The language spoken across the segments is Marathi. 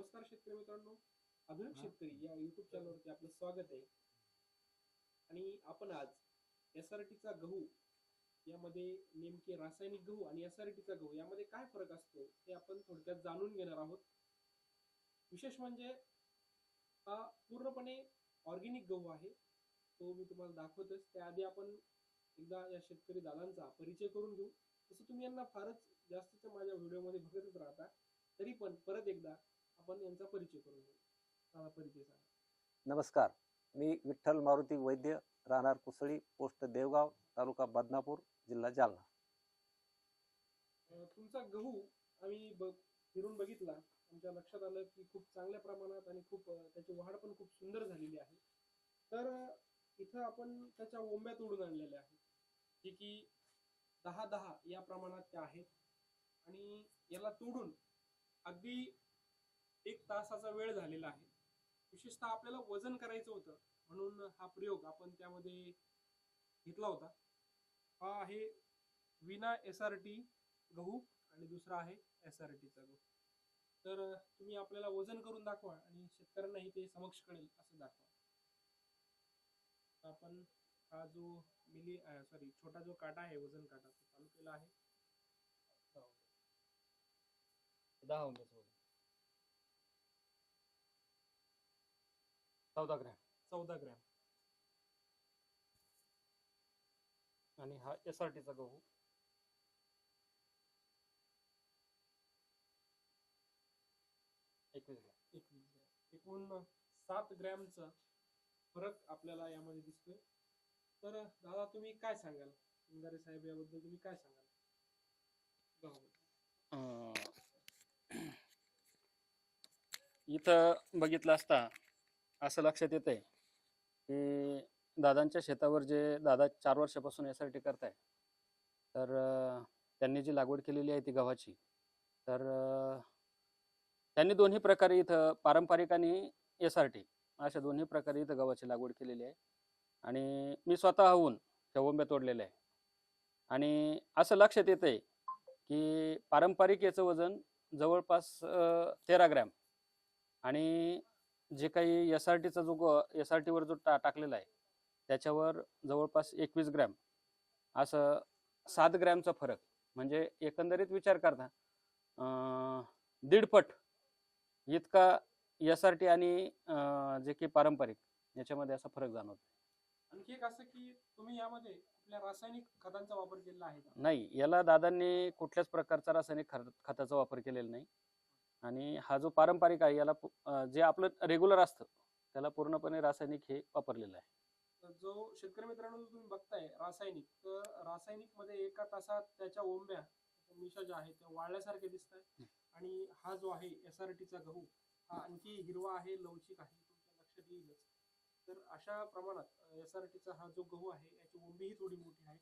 नमस्कार शेतकरी मित्रांनो. आधुनिक. शेतकरी या युट्यूब चॅनलवरती आपलं स्वागत आहे. आणि आपण आज एस आर टीचा गहू यामध्ये नेमके रासायनिक गहू आणि एस आर टीचा गहू यामध्ये काय फरक असतो हे आपण थोडक्यात जाणून घेणार आहोत. विशेष म्हणजे हा पूर्णपणे ऑर्गेनिक गहू आहे. तो मी तुम्हाला दाखवतोच. त्याआधी आपण एकदा या शेतकरी दादांचा परिचय करून घेऊ. तसं तुम्ही यांना फारच जास्तीच्या माझ्या व्हिडिओमध्ये बघतच राहता. तरी पण परत एकदा आपण यांचा परिचय करून घेऊ दादा परिचय सांगा. नमस्कार. मी विठ्ठल मारुती वैद्य राहणार कुसळी पोस्ट देवगाव तालुका बदनापूर जिल्हा जालना. अं, तुमचा गहू आम्ही ब फिरून बघितला. आमच्या लक्षात आलं की खूप चांगल्या प्रमाणात आणि खूप अं, त्याची वाढ पण खूप सुंदर झालेली आहे. तर अं, इथं आपण त्याच्या ओंब्या तोडून आणलेल्या आहेत. जे की दहा दहा या प्रमाणात त्या आहेत. आणि याला तोडून अगदी तासाचा वेळ झालेला आहे. विशेषतः आपल्याला वजन करायचं होतं म्हणून हा प्रयोग आपण त्यामध्ये घेतला होता. हा आहे विना एस आर टी गहू आणि दुसरा आहे एस आर टीचा गहू. तर तुम्ही आपल्याला वजन करून दाखवा आणि शेतकऱ्यांनाही ते समक्ष कळेल असं दाखवा. तर आपण हा जो मिली सॉरी छोटा जो काटा आहे वजन काटा तो चालू केला आहे. दहा ओंब्याचं वजन चौदा ग्रॅम. चौदा ग्रॅम. आणि हा एस आर टीचा गहू. एकवीस ग्रॅम. एकवीस ग्रॅम. एकूण सात ग्रॅमचा फरक आपल्याला यामध्ये दिसतोय. तर दादा तुम्ही काय सांगाल? सिंगारे साहेब याबद्दल तुम्ही काय सांगाल? गव्हाबद्दल. अं, इथं बघितलं असता असं लक्षात येतंय की दादांच्या शेतावर जे दादा चार वर्षापासून एस आर टी करत करताय तर त्यांनी जी लागवड केलेली आहे ती गव्हाची तर त्यांनी दोन्ही प्रकारे इथं पारंपरिक आणि एस आर टी अशा दोन्ही प्रकारे इथं गव्हाची लागवड केलेली आहे. आणि मी स्वतः होऊन त्या ओंब्या तोडलेल्या आहे. आणि असं लक्षात येतंय की पारंपरिक याचं वजन जवळपास तेरा ग्रॅम. आणि जे काही एस आर टीचा जो एस आर टीवर जो टा टाकलेला आहे त्याच्यावर जवळपास एकवीस ग्रॅम असं सात ग्रॅमचा फरक. म्हणजे एकंदरीत विचार करता अं, दीडपट इतका एस आर टी आणि जे की पारंपरिक याच्यामध्ये असा फरक जाणवतो. आणखी एक असं की तुम्ही यामध्ये कुठल्या रासायनिक खतांचा वापर केलेला आहे नाही याला दादांनी कुठल्याच प्रकारचा रासायनिक खत खताचा वापर केलेला नाही. आणि हा जो पारंपरिक आहे याला जे आपलं रेग्युलर असतं त्याला पूर्णपणे रासायनिक हे वापरलेलं आहे. तर जो शेतकरी मित्रांनो तुम्ही बघताय रासायनिक तर रासायनिकमध्ये एका तासात त्याच्या ओंब्या मिशा ज्या आहेत त्या वाळल्यासारखे दिसत आहेत आणि हा जो आहे एस आर टीचा गहू हा आणखी हिरवा आहे लवचिक आहे तुमच्या लक्षात येईलच. तर अशा प्रमाणात एस आर टीचा हा जो गहू आहे याची ओंबीही थोडी मोठी आहे.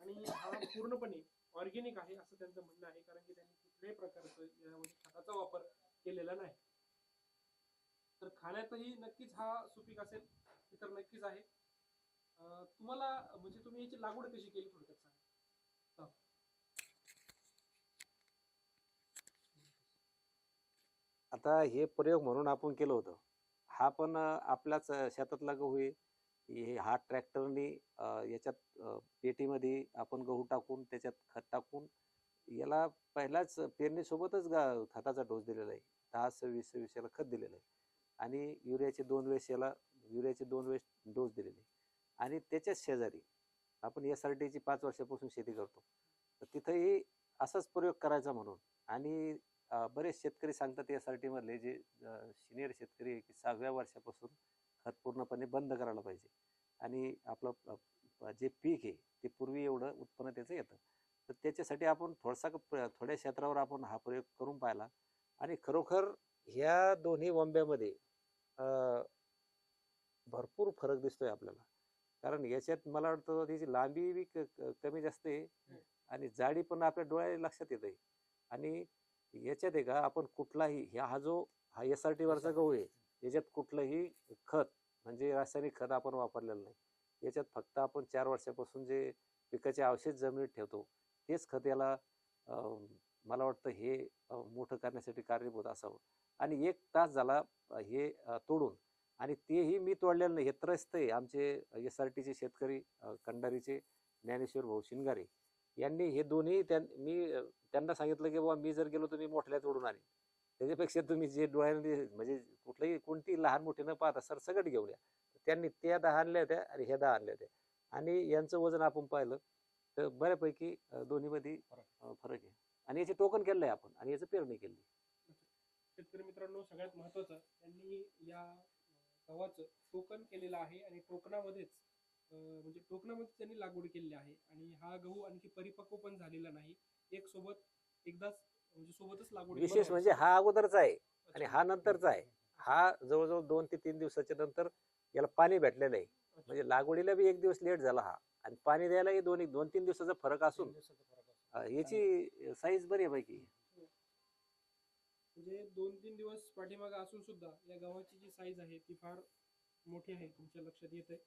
आणि हा पूर्णपणे ऑर्गेनिक आहे असं त्यांचं म्हणणं आहे कारण की त्यांनी कुठल्याही प्रकारचं यामध्ये म्हणजे खताचा वापर केलेला नाही. तर खाण्यातही नक्कीच हा सुपीक असेल हे तर नक्कीच आहे. तुम्हाला म्हणजे तुम्ही याची लागवड कशी केली थोडक्यात सांगा. आता हे प्रयोग म्हणून आपण केलं होतं. हा पण आपल्याच अं, शेतातला गहू आहे हे हा ट्रॅक्टरनी याच्यात पेटीमध्ये आपण गहू टाकून त्याच्यात खत टाकून याला पहिलाच पेरणीसोबतच गा खताचा डोस दिलेला आहे. दहा सव्वीस सव्वीस याला खत दिलेलं आहे. आणि युरियाचे दोन वेळेस याला युरियाचे दोन वेळेस डोस दिलेले आहे. आणि त्याच्याच शेजारी आपण एस आर टीची पाच वर्षापासून शेती करतो. तर तिथंही असाच प्रयोग करायचा म्हणून. आणि बरेच शेतकरी सांगतात एस आर टीमधले जे सिनियर शेतकरी आहे की सहाव्या वर्षापासून खत पूर्णपणे बंद करायला पाहिजे. आणि आपलं जे पीक आहे ते पूर्वी एवढं उत्पन्न त्याचं येतं. तर त्याच्यासाठी आपण थोडासा थोड्या क्षेत्रावर आपण हा प्रयोग करून पाहिला. आणि खरोखर ह्या दोन्ही वंब्यामध्ये अं, भरपूर फरक दिसतोय आपल्याला. कारण याच्यात मला वाटतं त्याची लांबी बी कमी जास्त आहे आणि जाडी पण आपल्या डोळ्या लक्षात येत आहे आणि याच्यात आहे का आपण कुठलाही ह्या हा जो हा एस आर टी वरचा गहू आहे याच्यात कुठलंही खत म्हणजे रासायनिक खत आपण वापरलेलं नाही. याच्यात फक्त आपण चार वर्षापासून जे पिकाचे अवशेष जमिनीत ठेवतो तेच खत याला मला वाटतं हे मोठं करण्यासाठी कारणीभूत असावं. आणि एक तास झाला हे तोडून. आणि तेही मी तोडलेलं नाही. हे त्रस्त आहे आमचे एस आर टीचे शेतकरी कंडारीचे ज्ञानेश्वर भाऊ शिंगारे. यांनी हे दोन्ही त्यां मी त्यांना सांगितलं की बाबा मी जर गेलो तर मी मोठल्या तोडून आणेन. त्याच्यापेक्षा तुम्ही जे डोळ्याने म्हणजे कुठलंही कोणती लहान मोठी न पाहता सर सगळं घेऊन या. त्यांनी त्या दहा आणल्या होत्या आणि ह्या दहा आणल्या होत्या. आणि यांचं वजन आपण पाहिलं तर बऱ्यापैकी दोन्हीमध्ये फरक आहे. आणि याची टोकन केलं आहे आपण आणि याचं पेरणी केली. शेतकरी मित्रांनो सगळ्यात महत्वाचं त्यांनी या गव्हाचं टोकन केलेलं आहे आणि टोकनामध्येच म्हणजे टोकनामध्ये त्यांनी लागवड केलेली आहे आणि हा गहू आणखी परिपक्व पण झालेला नाही. एक सोबत एकदाच म्हणजे सोबतच लागवड विशेष म्हणजे हा अगोदरचा आहे आणि हा नंतरचा आहे. हा जवळजवळ दोन ते तीन दिवसाच्या नंतर याला पाणी भेटलेलं आहे. म्हणजे लागवडीला बी एक दिवस लेट झाला हा. आणि पाणी द्यायलाही दोन एक दोन तीन दिवसाचा फरक असून याची साईज बरी आहे पैकी म्हणजे दोन तीन दिवस पाठीमागे असून सुद्धा या गव्हाची जी साईज आहे ती फार मोठी आहे तुमच्या लक्षात येत आहे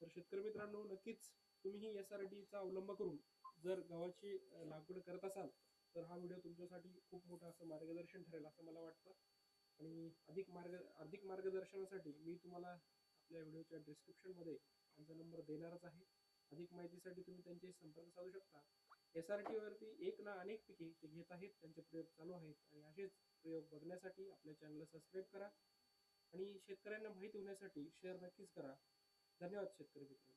तर शेतकरी मित्रांनो नक्कीच तुम्हीही एस आर टीचा अवलंब करून जर गव्हाची लागवड करत असाल तर हा व्हिडिओ तुमच्यासाठी खूप मोठं असं मार्गदर्शन ठरेल असं मला वाटतं. आणि अधिक मार्ग अधिक मार्गदर्शनासाठी मी तुम्हाला आपल्या व्हिडिओच्या डिस्क्रिप्शनमध्ये त्यांचा नंबर देणारच आहे. अधिक माहितीसाठी तुम्ही त्यांच्याशी संपर्क साधू शकता. एस आर टीवरती एक ना अनेक पिके ते घेत आहेत त्यांचे प्रयोग चालू आहेत आणि असेच प्रयोग बघण्यासाठी आपल्या चॅनलला सबस्क्राईब करा आणि शेतकऱ्यांना माहिती होण्यासाठी शेअर नक्कीच करा. धन्यवाद शेतकरी मित्रांनो.